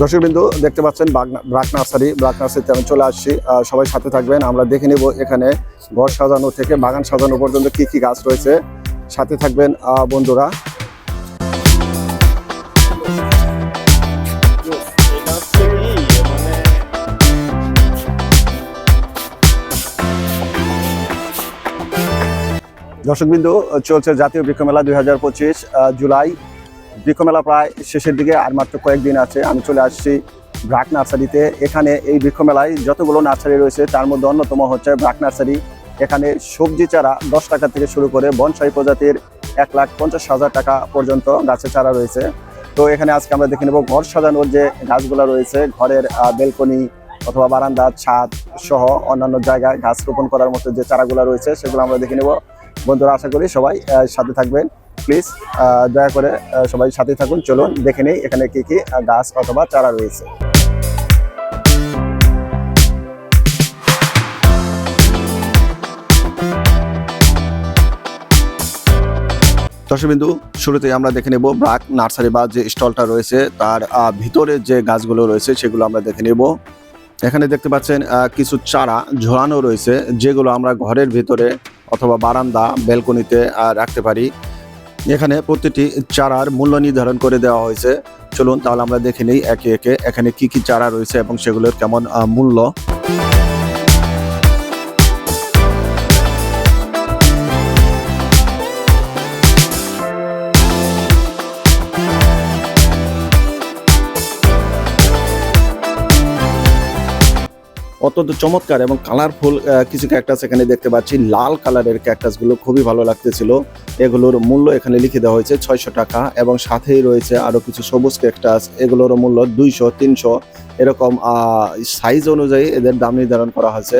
দর্শক বিন্দু দেখতে পাচ্ছেন ব্রাক নার্সারি, ব্রাক নার্সারিতে আমি চলে আসছি। সবাই সাথে থাকবেন, আমরা দেখে নেব এখানে ঘর সাজানো থেকে বাগান সাজানো পর্যন্ত কি কি গাছ রয়েছে। সাথে থাকবেন বন্ধুরা। এটা হচ্ছে কি মানে দর্শক বিন্দু চলছে জাতীয় বৃক্ষ মেলা দুই হাজার পঁচিশ জুলাই। বৃক্ষ মেলা প্রায় শেষের দিকে আর মাত্র কয়েকদিন আছে। আমি চলে আসছি ব্রাক নার্সারিতে। এখানে এই বৃক্ষ মেলায় যতগুলো নার্সারি রয়েছে, তার মধ্যে অন্যতম হচ্ছে ব্রাক নার্সারি। এখানে সবজি চারা দশ টাকা থেকে শুরু করে বনসাই প্রজাতির এক লাখ পঞ্চাশ হাজার টাকা পর্যন্ত গাছের চারা রয়েছে। তো এখানে আজকে আমরা দেখে নেব ঘর সাজানোর যে গাছগুলো রয়েছে, ঘরের বেলকনি অথবা বারান্দা, ছাদ সহ অন্যান্য জায়গায় গাছ রোপণ করার মতো যে চারাগুলো রয়েছে, সেগুলো আমরা দেখে নেব। বন্ধুরা, আশা করি সবাই সাথে থাকবেন। প্লিজ দয়া করে সবাই সাথে থাকুন। চলুন, দেখে নেই এখানে কি কি গাছ অথবা চারা রয়েছে। দর্শকবিন্দু, শুরুতেই আমরা দেখে নেব ব্রাক নার্সারি বা যে স্টলটা রয়েছে, তার ভিতরে যে গাছগুলো রয়েছে, সেগুলো আমরা দেখে নেব। এখানে দেখতে পাচ্ছেন কিছু চারা ঝোলানো রয়েছে, যেগুলো আমরা ঘরের ভিতরে অথবা বারান্দা বেলকনিতে রাখতে পারি। এখানে প্রতিটি চারার মূল্য নির্ধারণ করে দেওয়া হয়েছে। চলুন তাহলে আমরা দেখে নিই একে একে এখানে কি কি চারা রয়েছে এবং সেগুলোর কেমন মূল্য। অত্যন্ত চমৎকার এবং কালারফুল কিছু ক্যাকটাস এখানে দেখতে পাচ্ছি। লাল কালারের ক্যাকটাসগুলো খুবই ভালো লাগতেছিল। এগুলোর মূল্য এখানে লিখে দেওয়া হয়েছে ছয়শো টাকা এবং সাথেই রয়েছে আরও কিছু সবুজ ক্যাকটাস এগুলোর মূল্য দুইশো, তিনশো এরকম সাইজ অনুযায়ী এদের দাম নির্ধারণ করা হয়েছে।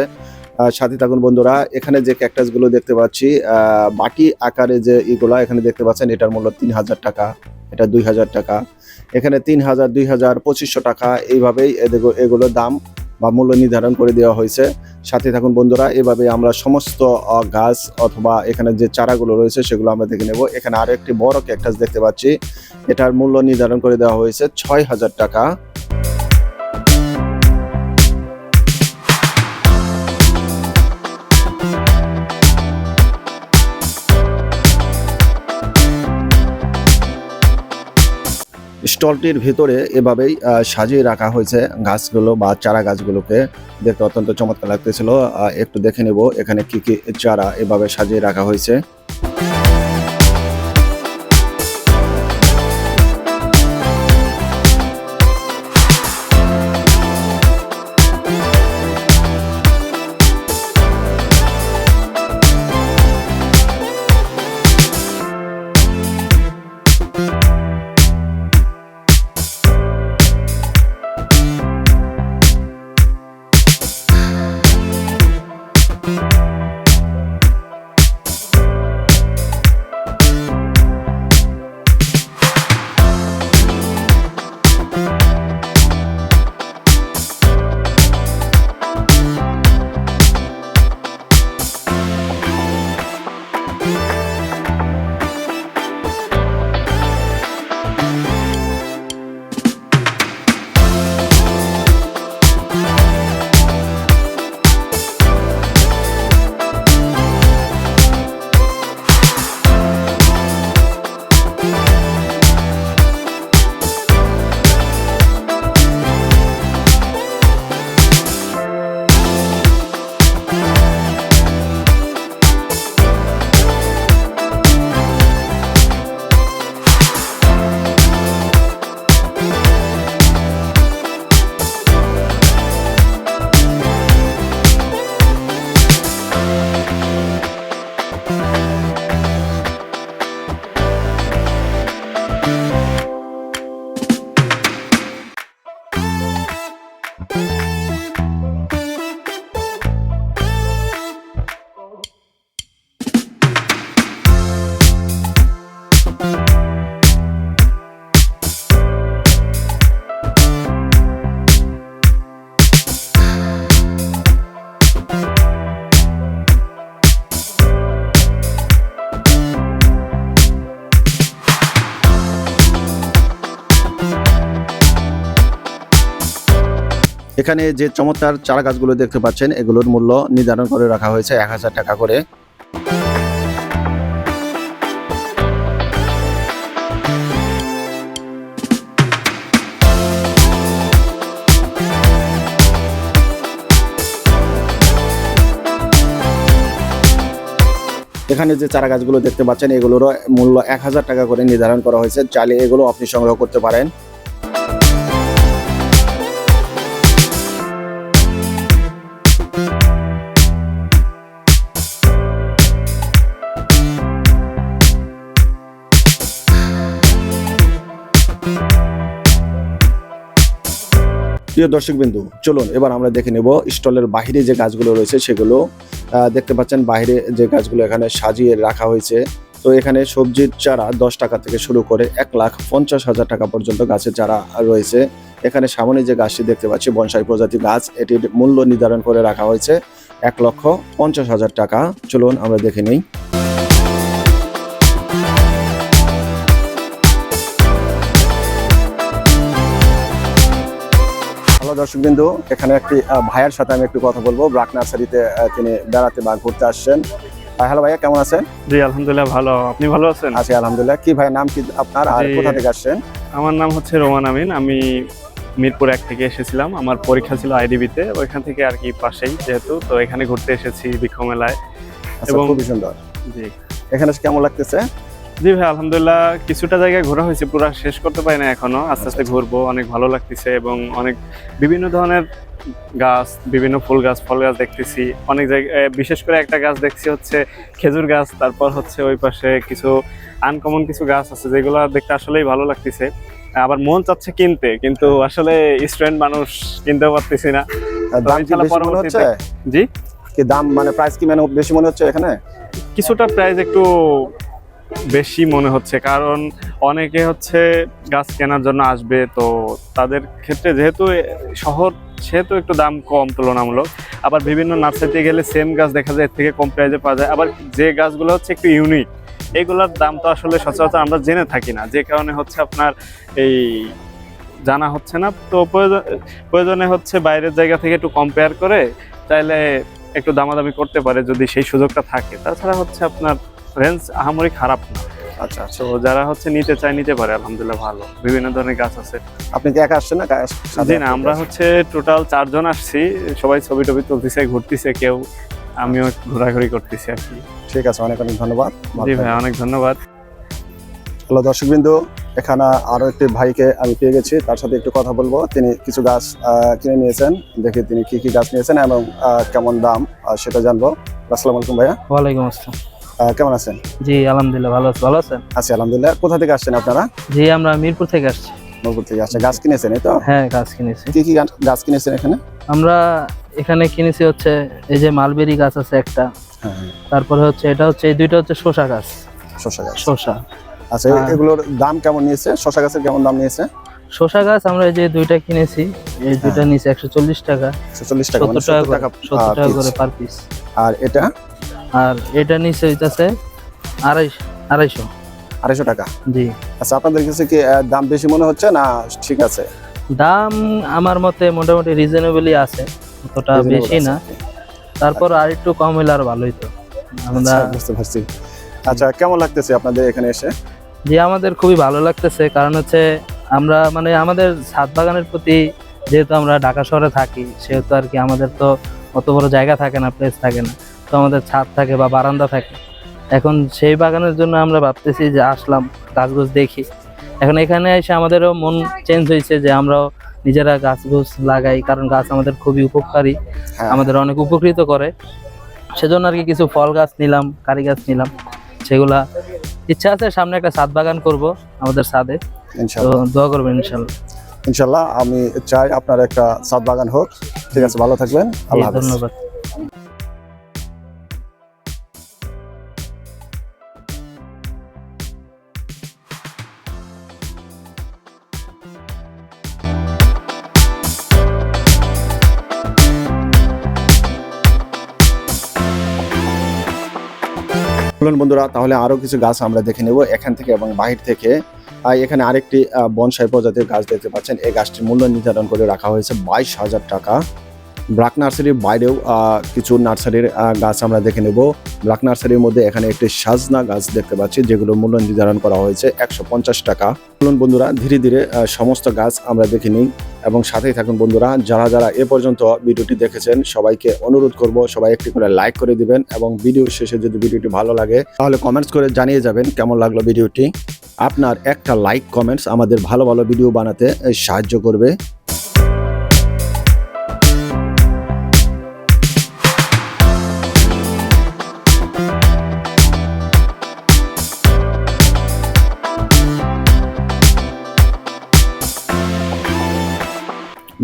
সাথে থাকুন বন্ধুরা, এখানে যে ক্যাকটাসগুলো দেখতে পাচ্ছি বাটি আকারে যে ইগুলা এখানে দেখতে পাচ্ছেন, এটার মূল্য তিন হাজার টাকা, এটা দুই হাজার টাকা। এখানে তিন হাজার, দুই হাজার, পঁচিশশো টাকা, এইভাবেই এদের- এগুলোর দাম বা মূল্য নির্ধারণ করে দেওয়া হয়েছে। সাথে থাকুন বন্ধুরা, এভাবে আমরা সমস্ত গাছ অথবা এখানে যে চারাগুলো রয়েছে সেগুলো আমরা দেখে নেব। এখানে আরও একটি বড় ক্যাকটাস দেখতে পাচ্ছি। এটার মূল্য নির্ধারণ করে দেওয়া হয়েছে ছয় হাজার টাকা। স্টলটির ভিতরে এভাবেই সাজিয়ে রাখা হয়েছে গাছগুলো বা চারা গাছগুলোকে। দেখতে অত্যন্ত চমৎকার লাগতেছিল। একটু দেখে নেব এখানে কি কি চারা এভাবে সাজিয়ে রাখা হয়েছে। এখানে যে চমৎকার চারা গাছগুলো দেখতে পাচ্ছেন, এগুলোর মূল্য নির্ধারণ করে রাখা হয়েছে এক হাজার টাকা করে। এখানে যে চারা গাছগুলো দেখতে পাচ্ছেন, এগুলোরও মূল্য এক হাজার টাকা করে নির্ধারণ করা হয়েছে। চাইলে এগুলো আপনি সংগ্রহ করতে পারেন। প্রিয় দর্শক বিন্দু চলুন এবার আমরা দেখে নেব স্টলের বাইরে যে গাছগুলো রয়েছে সেগুলো। দেখতে পাচ্ছেন বাইরে যে গাছগুলো এখানে সাজিয়ে রাখা হয়েছে। তো এখানে সবজির চারা দশ টাকা থেকে শুরু করে এক লাখ পঞ্চাশ হাজার টাকা পর্যন্ত গাছের চারা রয়েছে। এখানে সামনে যে গাছটি দেখতে পাচ্ছি, বনসাই প্রজাতি গাছ, এটির মূল্য নির্ধারণ করে রাখা হয়েছে এক লক্ষ পঞ্চাশ হাজার টাকা। চলুন আমরা দেখে নিই। হ্যালো দর্শকবিন্দু এখানে একটি ভাইয়ের সাথে আমি একটু কথা বলব। ব্রাক নার্সারিতে তিনি বেড়াতে বা ঘুরতে আসছেন। হ্যালো ভাইয়া কেমন আছেন? জি আলহামদুলিল্লাহ ভালো। আপনি ভালো আছেন? আছি আলহামদুলিল্লাহ। কি ভাইয়ের নাম কি আপনার? আর কোথা থেকে আসছেন? আমার নাম হচ্ছে রোমান আমিন। আমি মিরপুর এক থেকে এসেছিলাম। আমার পরীক্ষা ছিল আইডিবিতে। ওইখান থেকে আর কি পাশেই যেহেতু তো এখানে ঘুরতে এসেছি বৃক্ষ মেলায়। আচ্ছা এবং- খুবই সুন্দর। জি। এখানে কেমন লাগতেছে? জি ভাই আলহামদুলিল্লাহ কিছুটা জায়গায় ঘোরা হয়েছে পুরো শেষ করতে পারি না এখনও। আস্তে আস্তে ঘুরবো অনেক ভালো লাগতেছে এবং অনেক বিভিন্ন ধরনের গাছ বিভিন্ন ফুল গাছ ফল গাছ দেখতেছি। অনেক জায়গায় বিশেষ করে একটা গাছ দেখছি হচ্ছে খেজুর গাছ তারপর হচ্ছে ওই পাশে কিছু আনকমন কিছু গাছ আছে যেগুলো দেখতে আসলেই ভালো লাগতেছে। আবার মন চাচ্ছে কিনতে কিন্তু আসলে স্টুডেন্ট মানুষ কিনতেও পারতেছি না। জি? কি দাম মানে প্রাইস কি মানে বেশি মনে হচ্ছে এখানে? কিছুটা প্রাইস একটু বেশি মনে হচ্ছে, কারণ অনেকে হচ্ছে গাছ কেনার জন্য আসবে, তো তাদের ক্ষেত্রে যেহেতু শহর সেহেতু একটু দাম কম তুলনামূলক, আবার বিভিন্ন নার্সারিতে গেলে সেম গাছ দেখা যায়, এর থেকে কম প্রাইসে পাওয়া যায়, আবার যে গাছগুলো হচ্ছে একটু ইউনিক এগুলোর দাম তো আসলে সচরাচর আমরা জেনে থাকি না, যে কারণে হচ্ছে আপনার এই জানা হচ্ছে না, তো প্রয়োজন প্রয়োজনে হচ্ছে বাইরের জায়গা থেকে একটু কম্পেয়ার করে চাইলে একটু দামাদামি করতে পারে যদি সেই সুযোগটা থাকে, তাছাড়া হচ্ছে আপনার রেঞ্জ আহামরি খারাপ না। আচ্ছা আচ্ছা। তো যারা হচ্ছে নিতে চায় নিতে পারে আলহামদুলিল্লাহ ভালো। বিভিন্ন ধরনের গাছ আছে। আপনি কি একা আসছেন না? জি না আমরা হচ্ছে টোটাল চারজন আসছি। সবাই ছবি টবি তুলতেছে ঘুরতেছে কেউ। আমিও ঘোরাঘুরি করতেছি আর কি। ঠিক আছে অনেক অনেক ধন্যবাদ। জি ভাই অনেক ধন্যবাদ। হ্যালো দর্শকবিন্দু এখানে আরও একটি ভাইকে আমি পেয়ে গেছি। তার সাথে একটু কথা বলব। তিনি কিছু গাছ আহ, কিনে নিয়েছেন। দেখি তিনি কি কি গাছ নিয়েছেন এবং কেমন দাম সেটা জানব। আসসালামু আলাইকুম ভাইয়া। ওয়ালাইকুম আসসালাম। কেমন আছেন? জি আলহামদুলিল্লাহ ভালো আছি। ভালো আছেন? আছি আলহামদুলিল্লাহ। কোথা থেকে আসছেন আপনারা? জি আমরা মিরপুর থেকে আসছি। নবপুর থেকে আসছেন। গাছ কিনেছেন এই তো? হ্যাঁ গাছ কিনেছি। কি কি গাছ- কিনেছেন এখানে? আমরা এখানে কিনেছি হচ্ছে এই যে মালবেরি গাছ আছে একটা। হ্যাঁ হ্যাঁ, তারপরে হচ্ছে এটা হচ্ছে এই দুইটা হচ্ছে শসা গাছ। শসা গাছ। শসা। আচ্ছা হ্যাঁ। এগুলোর দাম কেমন নিয়েছে? শসা গাছের কেমন দাম নিয়েছে? শসা গাছ আমরা এই যে দুইটা কিনেছি এই দুইটা নিচে একশো চল্লিশ টাকা। ছেচল্লিশ টাকা মানে সত্তর টাকা সত্তর করে টাকা সত্তর টাকা করে পার পিস আর এটা? আর এটা নিচে হইতাছে আড়াইশো আড়াইশো। আড়াইশো টাকা? জি। আচ্ছা আপনাদের কাছে কি দাম বেশি মনে হচ্ছে না ঠিক আছে? দাম আমার মতে মোটামুটি রিজনেবলই আছে অতটা বেশি না। তারপর আর একটু কম হইলে আর ভালোই তো আমরা আচ্ছা, বুঝতে পারছি। আচ্ছা কেমন লাগতেছে আপনাদের এখানে এসে? জি আমাদের খুবই ভালো লাগতেছে কারণ হচ্ছে আমরা মানে আমাদের ছাদ বাগানের প্রতি যেহেতু আমরা ঢাকা শহরে থাকি সেহেতু আর কি আমাদের তো অত বড় জায়গা থাকে না প্লেস থাকে না। তো আমাদের ছাদ থাকে বা বারান্দা থাকে। এখন সেই বাগানের জন্য আমরা ভাবতেছি যে আসলাম গাছ গোছ দেখি। এখন এখানে এসে আমাদেরও মন চেঞ্জ হয়েছে যে আমরাও নিজেরা গাছ গোছ লাগাই কারণ গাছ আমাদের খুবই উপকারী হ্যাঁ। আমাদের অনেক উপকৃত করে। সেজন্য আর কি কিছু ফল গাছ নিলাম কারি গাছ নিলাম সেগুলা ইচ্ছা আছে সামনে একটা ছাদ বাগান করব আমাদের ছাদে। তো দোয়া করবেন ইনশাল্লাহ। ইনশাল্লাহ আমি চাই আপনার একটা সাত বাগান হোক। ঠিক আছে ভালো থাকবেন। আল্লাহ হাফেজ। ধন্যবাদ। বন্ধুরা, তাহলে আরও কিছু গাছ আমরা দেখে নেব এখান থেকে এবং বাহির থেকে। এখানে আরেকটি বনসাই প্রজাতির গাছ দেখতে পাচ্ছেন। এই গাছটির মূল্য নির্ধারণ করে রাখা হয়েছে বাইশ হাজার টাকা। ব্রাক নার্সারির বাইরেও কিছু নার্সারির গাছ আমরা দেখে নেব। ব্রাক নার্সারির মধ্যে এখানে একটি সাজনা গাছ দেখতে পাচ্ছি যেগুলো মূল্য নির্ধারণ করা হয়েছে একশো পঞ্চাশ টাকা। বন্ধুরা, ধীরে ধীরে সমস্ত গাছ আমরা দেখে নিই। এবং সাথেই থাকুন বন্ধুরা, যারা যারা এ পর্যন্ত ভিডিওটি দেখেছেন, সবাইকে অনুরোধ করব সবাই একটি করে লাইক করে দিবেন এবং ভিডিও শেষে যদি ভিডিওটি ভালো লাগে, তাহলে কমেন্টস করে জানিয়ে যাবেন কেমন লাগল ভিডিওটি। আপনার একটা লাইক কমেন্টস আমাদের ভালো ভালো ভিডিও বানাতে সাহায্য করবে।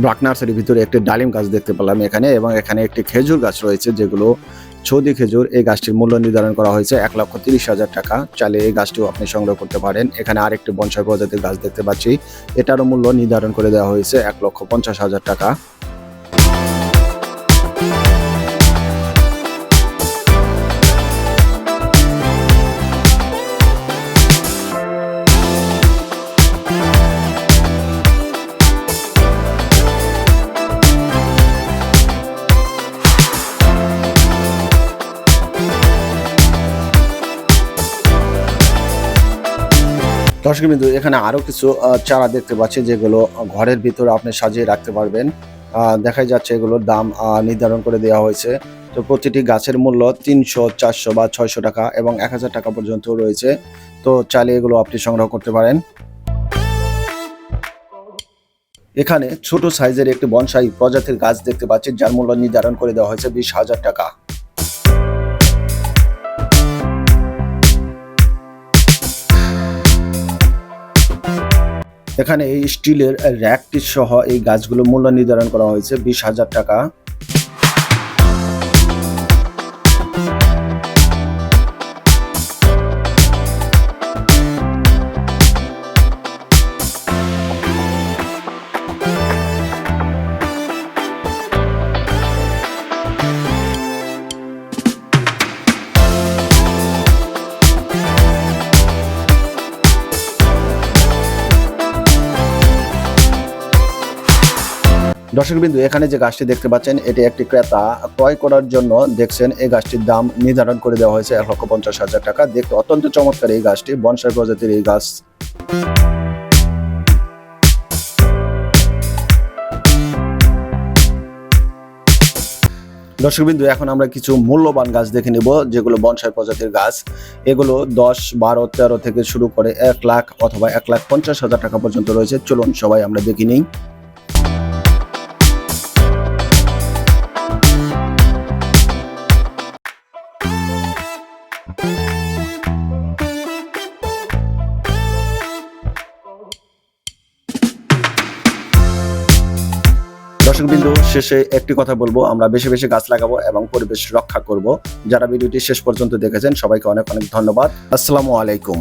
ব্রাক নার্সারির ভিতরে একটি ডালিম গাছ দেখতে পেলাম এখানে এবং এখানে একটি খেজুর গাছ রয়েছে যেগুলো ছৌদি খেজুর। এই গাছটির মূল্য নির্ধারণ করা হয়েছে এক লক্ষ তিরিশ হাজার টাকা। চাইলে এই গাছটিও আপনি সংগ্রহ করতে পারেন। এখানে আরেকটি বনসাই প্রজাতির গাছ দেখতে পাচ্ছি। এটারও মূল্য নির্ধারণ করে দেওয়া হয়েছে এক লক্ষ পঞ্চাশ হাজার টাকা। দর্শক বিন্দু এখানে আরও কিছু চারা দেখতে পাচ্ছি যেগুলো ঘরের ভিতরে আপনি সাজিয়ে রাখতে পারবেন। দেখাই যাচ্ছে এগুলোর দাম নির্ধারণ করে দেওয়া হয়েছে। তো প্রতিটি গাছের মূল্য তিনশো, চারশো বা ছয়শো টাকা এবং এক হাজার টাকা পর্যন্ত রয়েছে। তো চাইলে এগুলো আপনি সংগ্রহ করতে পারেন। এখানে ছোট সাইজের একটি বনসাই প্রজাতির গাছ দেখতে পাচ্ছি যার মূল্য নির্ধারণ করে দেওয়া হয়েছে বিশ হাজার টাকা। এখানে এই স্টিলের র্যাকটি সহ এই গাছগুলো মূল্য নির্ধারণ করা হয়েছে বিশ হাজার টাকা। দর্শকবিন্দু, এখানে যে গাছটি দেখতে পাচ্ছেন, এটি একটি ক্রেতা ক্রয় করার জন্য দেখছেন এই গাছটির দাম নির্ধারণ করে দেওয়া হয়েছে এক লক্ষ পঞ্চাশ হাজার টাকা। দেখতে অত্যন্ত চমৎকার এই গাছটি, বনসাই প্রজাতির এই গাছ। দর্শকবিন্দু, এখন আমরা কিছু মূল্যবান গাছ দেখে নিব, যেগুলো বনসাই প্রজাতির গাছ। এগুলো দশ, বারো, তেরো থেকে শুরু করে এক লাখ অথবা এক লাখ পঞ্চাশ হাজার টাকা পর্যন্ত রয়েছে। চলুন সবাই আমরা দেখে নিই। দর্শক বিন্দু শেষে একটি কথা বলব, আমরা বেশি বেশি গাছ লাগাবো এবং পরিবেশ রক্ষা করব। যারা ভিডিওটি শেষ পর্যন্ত দেখেছেন, সবাইকে অনেক অনেক ধন্যবাদ। আসসালামু আলাইকুম।